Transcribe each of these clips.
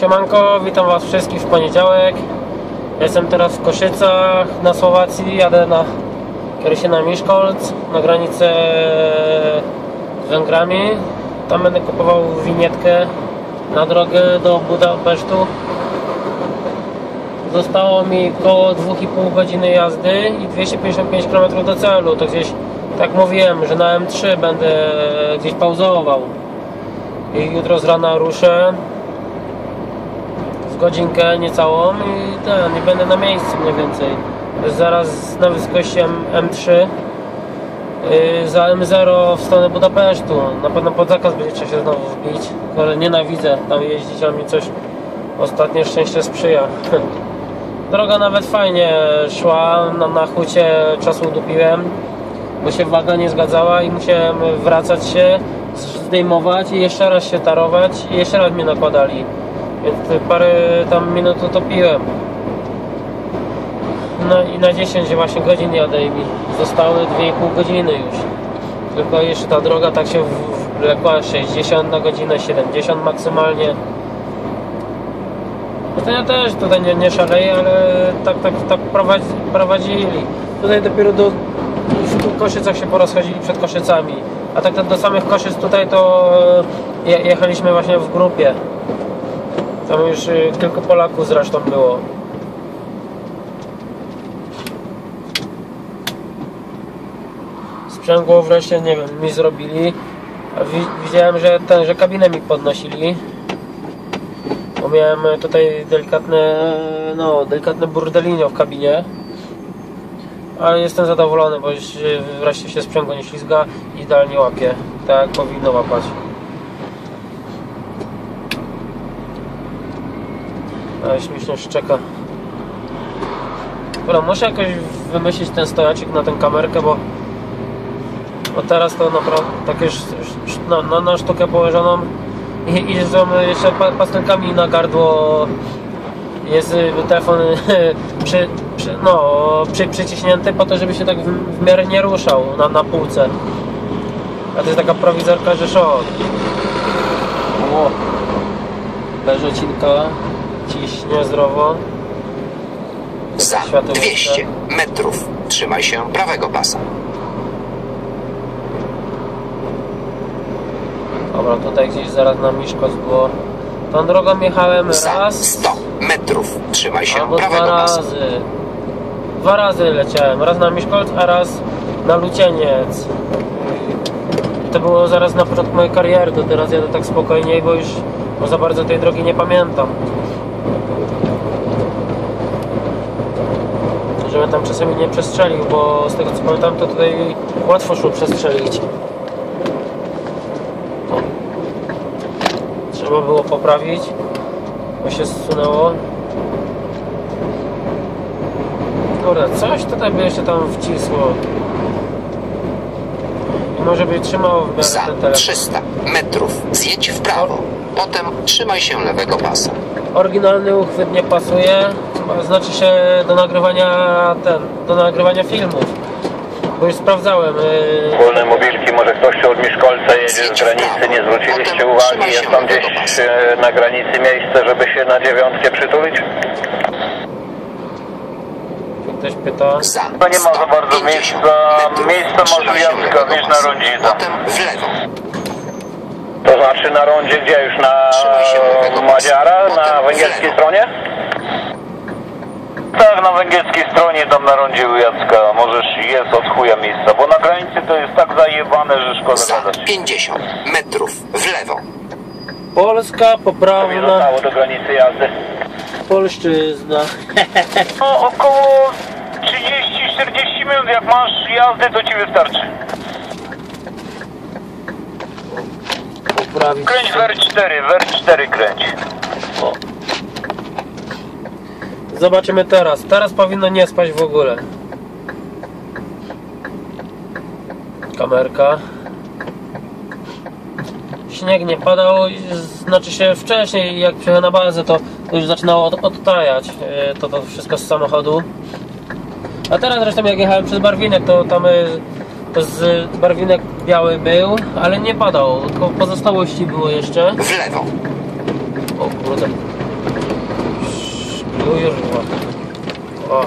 Siemanko, witam Was wszystkich w poniedziałek. Jestem teraz w Koszycach na Słowacji. Jadę na kieruję się na Miszkolc, na granicę z Węgrami. Tam będę kupował winietkę na drogę do Budapesztu. Zostało mi około 2,5 godziny jazdy i 255 km do celu. To gdzieś, tak mówiłem, że na M3 będę gdzieś pauzował. I jutro z rana ruszę godzinkę niecałą i ten, i będę na miejscu mniej więcej. Zaraz na wysokości M- M3 yy, za M0 w stronę Budapesztu. Na pewno pod zakaz będzie trzeba się znowu wbić, ale nienawidzę tam jeździć, a mi coś ostatnie szczęście sprzyja. Droga nawet fajnie szła, na, na hucie czasu udupiłem, bo się waga nie zgadzała i musiałem wracać się, zdejmować i jeszcze raz się tarować i jeszcze raz mnie nakładali. Więc parę tam minut utopiłem. No i na 10 właśnie godzin jadę i mi zostały 2,5 godziny już. Tylko jeszcze ta droga tak się wlekła 60 na godzinę, 70 maksymalnie. No to ja też tutaj nie, nie szaleję, ale tak, tak, tak prowadzi, prowadzili. Tutaj dopiero do, w Koszycach się porozchodzili przed Koszycami. A tak do samych Koszyc tutaj to e, je, jechaliśmy właśnie w grupie. Tam już y, kilku Polaków zresztą było. Sprzęgło wreszcie, nie wiem, mi zrobili. Widziałem, że ten, że kabinę mi podnosili. Bo miałem tutaj delikatne, no, delikatne burdelinio w kabinie. Ale jestem zadowolony, bo y, wreszcie się sprzęgło nie ślizga i idealnie łapie. Tak powinno łapać. Ale śmiesznie szczeka. Dobra, muszę jakoś wymyślić ten stojacik na tę kamerkę, bo, bo teraz to naprawdę tak już na, na, na sztukę położoną i, i są jeszcze pa, pastelkami na gardło jest y, telefon przy, przy, no, przy, przyciśnięty po to, żeby się tak w, w miarę nie ruszał na, na półce. A to jest taka prowizorka, że szok. Ciśnie zdrowo. Za Światło 200 metrów trzymaj się prawego pasa. Dobra, tutaj gdzieś zaraz na Miszkos było. Tą drogą jechałem Za raz 100 metrów trzymaj się albo dwa prawego pasa. razy. Dwa razy leciałem. Raz na Miszkolc, a raz na Lucieniec. I to było zaraz na początku mojej kariery, to teraz jadę tak spokojniej, bo już bo za bardzo tej drogi nie pamiętam. Żebym tam czasami nie przestrzelił, bo z tego co pamiętam, to tutaj łatwo szło przestrzelić. Trzeba było poprawić, bo się zsunęło. Kurde, coś tutaj by jeszcze tam wcisło. I może by trzymało w Za ten telefon. 300 metrów zjedź w prawo. Potem trzymaj się lewego pasa. Oryginalny uchwyt nie pasuje, znaczy się do nagrywania ten, do nagrywania filmów. Bo już sprawdzałem. Yy, Wolne mobilki, może ktoś tu od Miszkolca jedzie z granicy, nie zwróciliście uwagi, jest tam gdzieś e, na granicy miejsce, żeby się na dziewiątkę przytulić? ktoś pyta. Za To nie ma za bardzo 150 miejsca. Miejsce może się Jacka, wiesz, na. Potem w lewo. To znaczy na rondzie gdzie już na się. Madziara, na węgierskiej stronie? Tak, na węgierskiej stronie, tam na rondzie u Jacka. Możesz, jest od chuja miejsca, bo na granicy to jest tak zajebane, że szkoda Za gadać. 50 metrów w lewo. Polska To mi poprawna zostało do granicy jazdy. polszczyzna. No około 30-40 minut, jak masz jazdy, to ci wystarczy. Poprawić. Kręć w R4, w R4 kręć. O. Zobaczymy teraz. Teraz powinno nie spać w ogóle. Kamerka. Śnieg nie padał, znaczy się wcześniej jak przyjechałem na bazę to to już zaczynało od, odtajać e, to, to wszystko z samochodu. A teraz zresztą jak jechałem przez Barwinek to tam e, to z Barwinek biały był, ale nie padał, tylko pozostałości było jeszcze. W lewo. O kurde. Już dwa. O.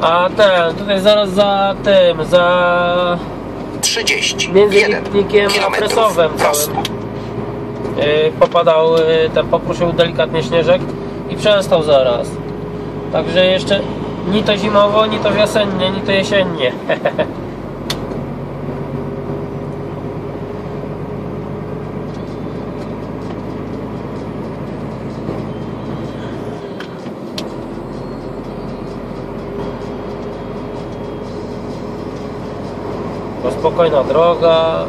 A ten, tutaj zaraz za tym, za 30. między 1 licznikiem a kilometrów presowem prosto. całym yy, popadał, yy, ten popruszył delikatnie śnieżek i przestał zaraz. Także jeszcze ni to zimowo, ni to wiosennie, ni to jesiennie. spokojna droga,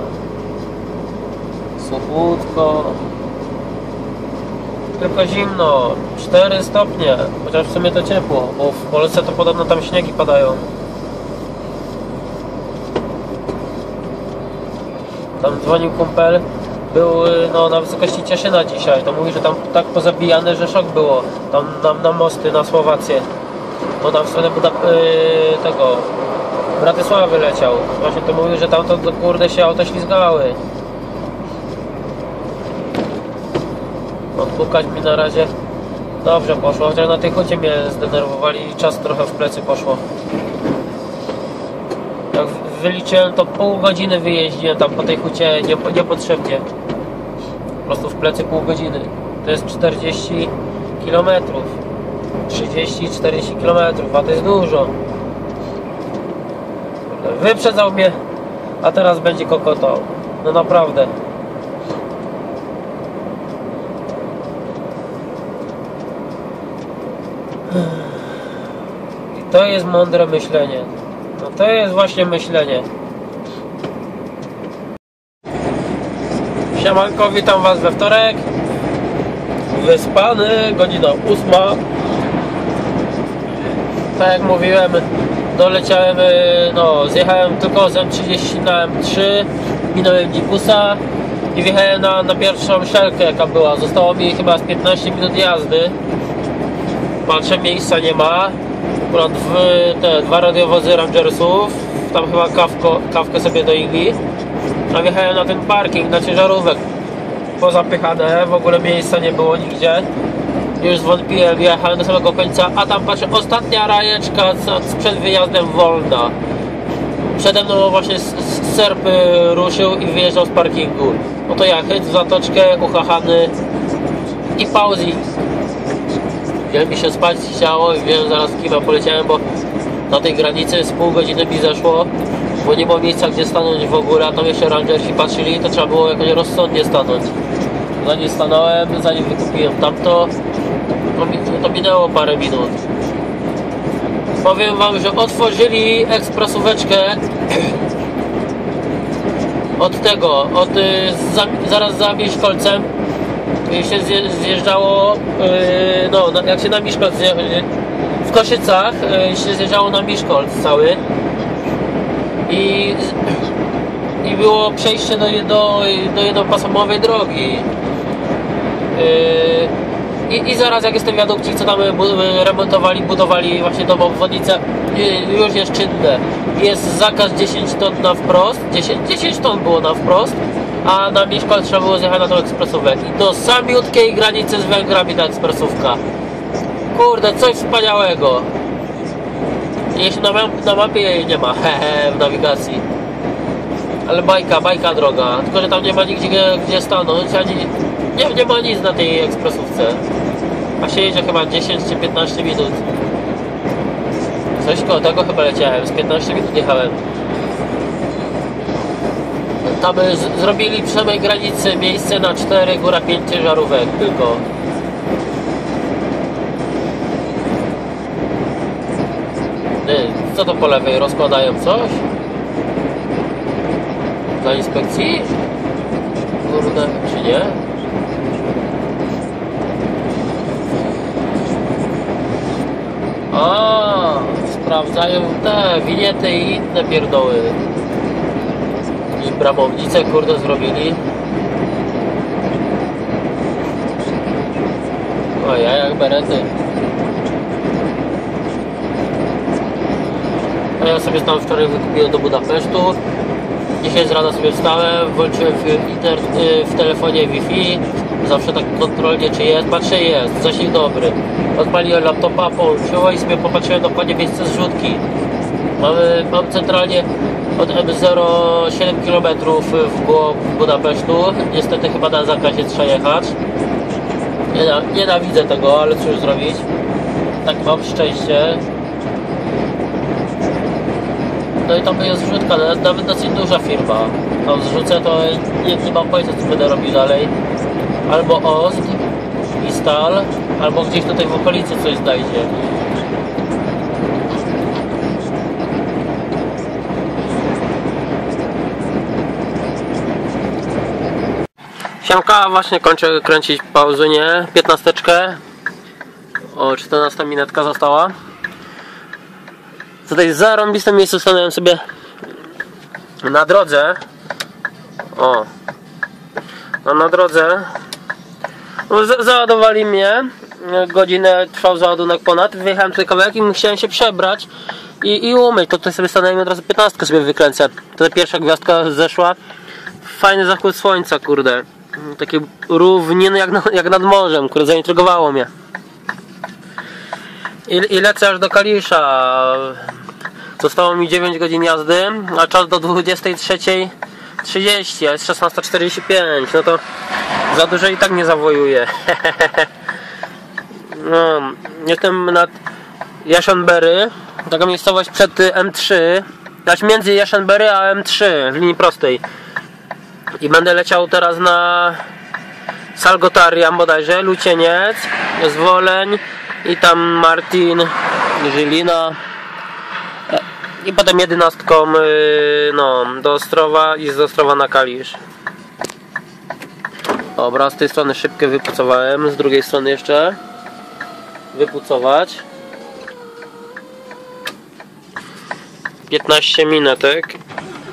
suchutko, tylko zimno, 4 stopnie, chociaż w sumie to ciepło, bo w Polsce to podobno tam śniegi padają. Tam dzwonił kumpel, był y, no, na wysokości Cieszyna dzisiaj, to mówi, że tam tak pozabijane, że szok było, tam na, na mosty, na Słowację, bo tam w stronę Buda, yy, tego, Bratysławy leciał. Właśnie to mówił, że tam to kurde się auto ślizgały. Odpukać mi na razie dobrze poszło, chociaż na tej hucie mnie zdenerwowali i czas trochę w plecy poszło. Jak wyliczyłem to pół godziny wyjeździłem tam po tej hucie nie, niepotrzebnie. Po prostu w plecy pół godziny. To jest 40 km. 30-40 km, a to jest dużo. Wyprzedzał mnie, a teraz będzie kokotał. No naprawdę. I to jest mądre myślenie. No to jest właśnie myślenie. Siemanko, witam Was we wtorek. Wyspany, godzina ósma. Tak jak mówiłem, doleciałem, y, no zjechałem tylko z M30 na M3, minąłem Dzibusa i wjechałem na, na pierwszą szelkę jaka była. Zostało mi chyba z 15 minut jazdy. Patrzę, miejsca nie ma. Akurat w te dwa radiowozy Rangersów, tam chyba kawko, kawkę sobie doili. A wjechałem na ten parking, na ciężarówek. Pozapychane, w ogóle miejsca nie było nigdzie już zwątpiłem, jechałem do samego końca, a tam patrzę, ostatnia rajeczka co- przed wyjazdem wolna. Przede mną właśnie serp ruszył i wyjeżdżał z parkingu. No to ja chyt w zatoczkę, uchachany i pauzi. Wziąłem mi się spać chciało i wiem zaraz w kima poleciałem, bo na tej granicy z pół godziny mi zeszło, bo nie było miejsca gdzie stanąć w ogóle, a tam jeszcze rangersi patrzyli, to trzeba było jakoś rozsądnie stanąć. Zanim stanąłem, zanim wykupiłem tamto, to, to minęło parę minut. Powiem wam, że otworzyli ekspresóweczkę od tego, od y, za, zaraz za Miszkolcem y, się zje, zjeżdżało, y, no jak się na Miszkolc zje, w Koszycach y, się zjeżdżało na Miszkolc cały i, i było przejście do, do, do jednopasomowej drogi. Yy, I, I zaraz jak jest ten wiadukcik, co tam bu- remontowali, budowali właśnie tą obwodnicę, yy, już jest czynne. Jest zakaz 10 ton na wprost, 10, 10 ton było na wprost, a na Mieszkal trzeba było zjechać na tą ekspresówkę. I do samiutkiej granicy z Węgrami ta ekspresówka. Kurde, coś wspaniałego. Jeśli na, na mapie jej nie ma, hehe, w nawigacji. Ale bajka, bajka droga. Tylko, że tam nie ma nigdzie gdzie, gdzie stanąć, ani nie, nie nic na tej ekspresówce. A się jedzie chyba 10 czy 15 minut. Coś koło tego chyba leciałem, z 15 minut jechałem. Tam y, z, zrobili przy samej granicy miejsce na 4, góra 5 ciężarówek tylko. Ty, co to po lewej rozkładają coś? Dla inspekcji? Kurde, czy nie? A, sprawdzają te winiety i inne pierdoły. I bramownicę kurde zrobili. O, ja jak berety. A ja sobie tam wczoraj wykupiłem do Budapesztu. Dzisiaj z rana sobie wstałem, włączyłem w, w telefonie Wi-Fi. Zawsze tak kontrolnie czy jest. Patrzę jest, zasięg dobry. Odpaliłem laptopa, połączyłem i sobie popatrzyłem dokładnie miejsce zrzutki. Mamy, mam centralnie od M0 7 km w głąb Budapesztu. Niestety chyba na zakazie trzeba jechać. Nie, nienawidzę tego, ale cóż zrobić. Tak mam szczęście. No i tam jest zrzutka, nawet dosyć duża firma. Tam zrzucę to nie, nie mam pojęcia co będę robił dalej. Albo Ost i Stal, albo gdzieś tutaj w okolicy coś znajdzie. Siemka, właśnie kończę kręcić pauzunię, 15. O, 14 minutka została. Tutaj w zarąbistym miejscu stanąłem sobie na drodze. O. No na drodze. Za- załadowali mnie. Godzinę trwał załadunek ponad. Wyjechałem tutaj kawałek i chciałem się przebrać i, i umyć. To tutaj sobie stanąłem i od razu 15 sobie wykręcę. Tutaj pierwsza gwiazdka zeszła. Fajny zachód słońca, kurde. Takie równiny jak, na, jak nad morzem, kurde, zaintrygowało mnie. I, I lecę aż do Kalisza. Zostało mi 9 godzin jazdy, a czas do 23.30, a jest 16.45. No to za dużo i tak nie zawojuję. no, jestem nad Jaszanbery, taka miejscowość przed M3, znaczy między Jaszanbery a M3 w linii prostej. I będę leciał teraz na Salgotarian bodajże, Lucieniec, Zwoleń i tam Martin, Żylina i potem jedenastką yy, no, do Ostrowa i z Ostrowa na Kalisz. Dobra, z tej strony szybkę wypucowałem, z drugiej strony jeszcze wypucować. 15 minutek.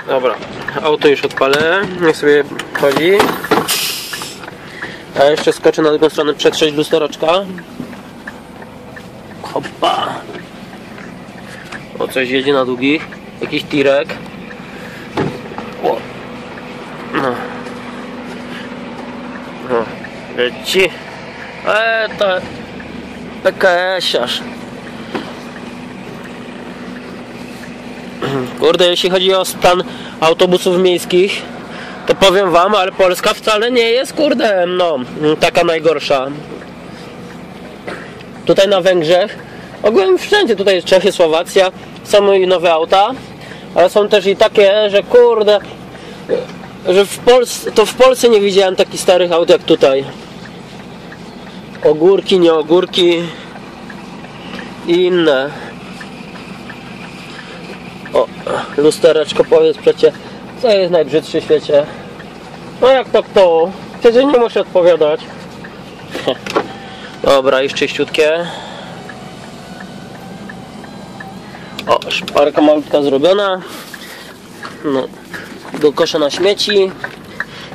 Dobra, auto już odpalę, niech sobie chodzi. A jeszcze skoczę na drugą stronę przetrzeć lustereczka. Hoppa. O, coś jedzie na długich. Jakiś tirek. O. No. No. Leci. E, to PKS-iarz. Kurde, jeśli chodzi o stan autobusów miejskich, to powiem wam, ale Polska wcale nie jest, kurde, no, taka najgorsza. Tutaj na Węgrzech, ogółem wszędzie, tutaj jest Czechy, Słowacja, są i nowe auta, ale są też i takie, że kurde, że w Polsce, to w Polsce nie widziałem takich starych aut jak tutaj. Ogórki, nie ogórki i inne. O, lustereczko powiedz przecie, co jest najbrzydsze w świecie? No jak to kto? Przecież nie muszę odpowiadać. Dobra, już czyściutkie. O, szparka malutka zrobiona. No, do kosza na śmieci.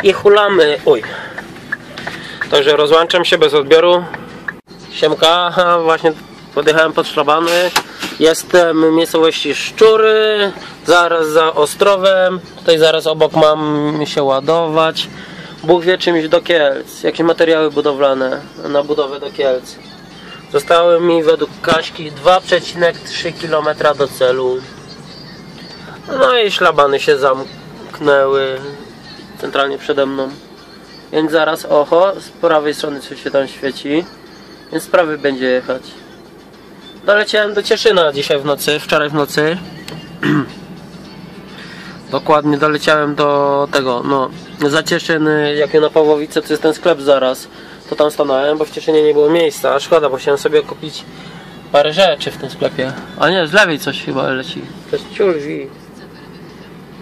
I hulamy. Oj. Także rozłączam się bez odbioru. Siemka, właśnie podjechałem pod szlabany. Jestem w miejscowości Szczury, zaraz za Ostrowem. Tutaj zaraz obok mam się ładować. Bóg wie czymś do Kielc. Jakieś materiały budowlane na budowę do Kielc. Zostały mi według Kaśki 2,3 km do celu. No i szlabany się zamknęły centralnie przede mną. Więc zaraz, oho, z prawej strony coś się tam świeci. Więc z prawej będzie jechać. Doleciałem do Cieszyna dzisiaj w nocy, wczoraj w nocy. Dokładnie doleciałem do tego, no, za Cieszyny, jak na Pawłowice, to jest ten sklep zaraz. To tam stanąłem, bo w Cieszynie nie było miejsca. Szkoda, bo chciałem sobie kupić parę rzeczy w tym sklepie. A nie, z lewej coś chyba leci. To jest ciulwi.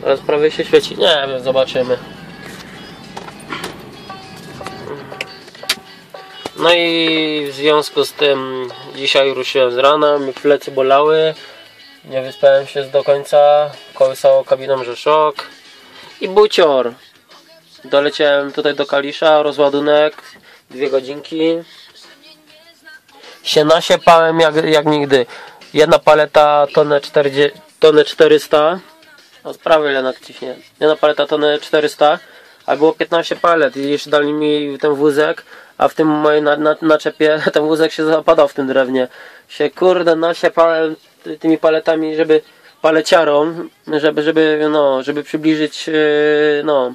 Ale z prawej się świeci. Nie wiem, zobaczymy. No i w związku z tym dzisiaj ruszyłem z rana, mi plecy bolały, nie wyspałem się do końca, kołysało kabiną, że szok i bucior. Doleciałem tutaj do Kalisza, rozładunek, dwie godzinki. Się nasiepałem jak, jak nigdy. Jedna paleta tonę, 40, tonę 400 No sprawy ile naciśnie. Jedna paleta to na 400, a było 15 palet i jeszcze dali mi ten wózek, a w tym mojej na, na, naczepie ten wózek się zapadał w tym drewnie. Się kurde nasiepałem ty- tymi paletami, żeby paleciarą, żeby, żeby, no, żeby przybliżyć, yy, no,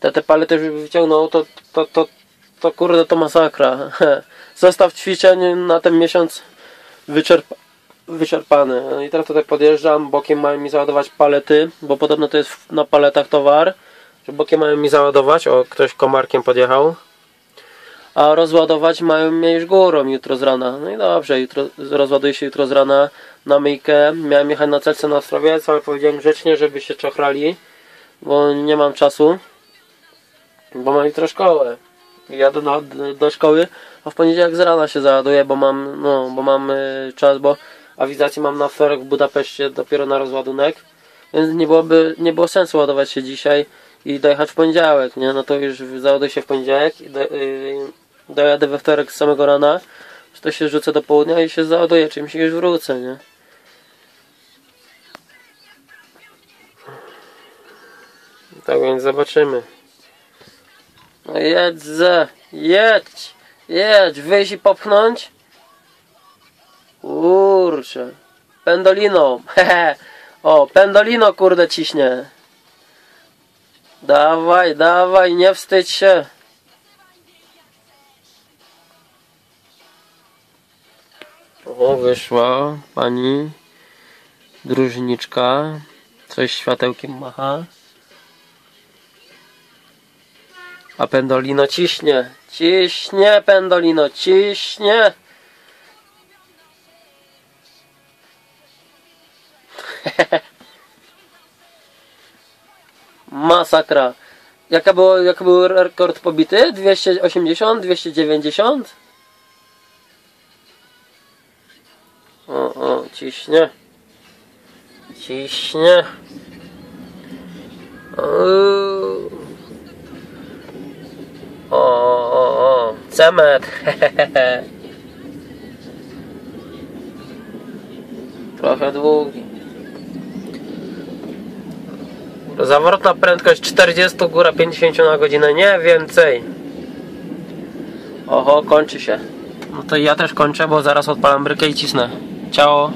te, te palety, żeby wyciągnął, to, to, to, to kurde to masakra. Zestaw ćwiczeń na ten miesiąc wyczerpa, wyczerpany. No I teraz tutaj podjeżdżam, bokiem mają mi załadować palety, bo podobno to jest na paletach towar, że bokiem mają mi załadować, o ktoś komarkiem podjechał. A rozładować mają mnie już górą jutro z rana. No i dobrze, jutro, rozładuję się jutro z rana na myjkę. Miałem jechać na celce na Ostrowiec, ale powiedziałem grzecznie, żeby się czochrali, bo nie mam czasu. Bo mam jutro szkołę. Jadę na, do szkoły, a w poniedziałek z rana się załaduję, bo mam, no, bo mam y, czas, bo awizację mam na wtorek w Budapeszcie dopiero na rozładunek. Więc nie byłoby, nie było sensu ładować się dzisiaj i dojechać w poniedziałek, nie? No to już załaduję się w poniedziałek i do, y, dojadę we wtorek z samego rana, to się rzucę do południa i się załaduję czymś już wrócę, nie? Tak więc zobaczymy. No jedź ze, jedź, jedź, wyjść i popchnąć. Kurczę. Pendolino, hehe. O, pendolino kurde ciśnie. Dawaj, dawaj, nie wstydź się. O, wyszła pani drużniczka. Coś światełkiem macha. A pendolino ciśnie. Ciśnie, pendolino, ciśnie. Masakra. Jaka było, jaki był rekord pobity? 280? 290? O, o, ciśnie. Ciśnie. Uuu. O, o, cemet. Trochę długi. Zawrotna prędkość 40, góra 50 na godzinę, nie więcej. Oho, kończy się. No to ja też kończę, bo zaraz odpalam brykę i cisnę. Ciao.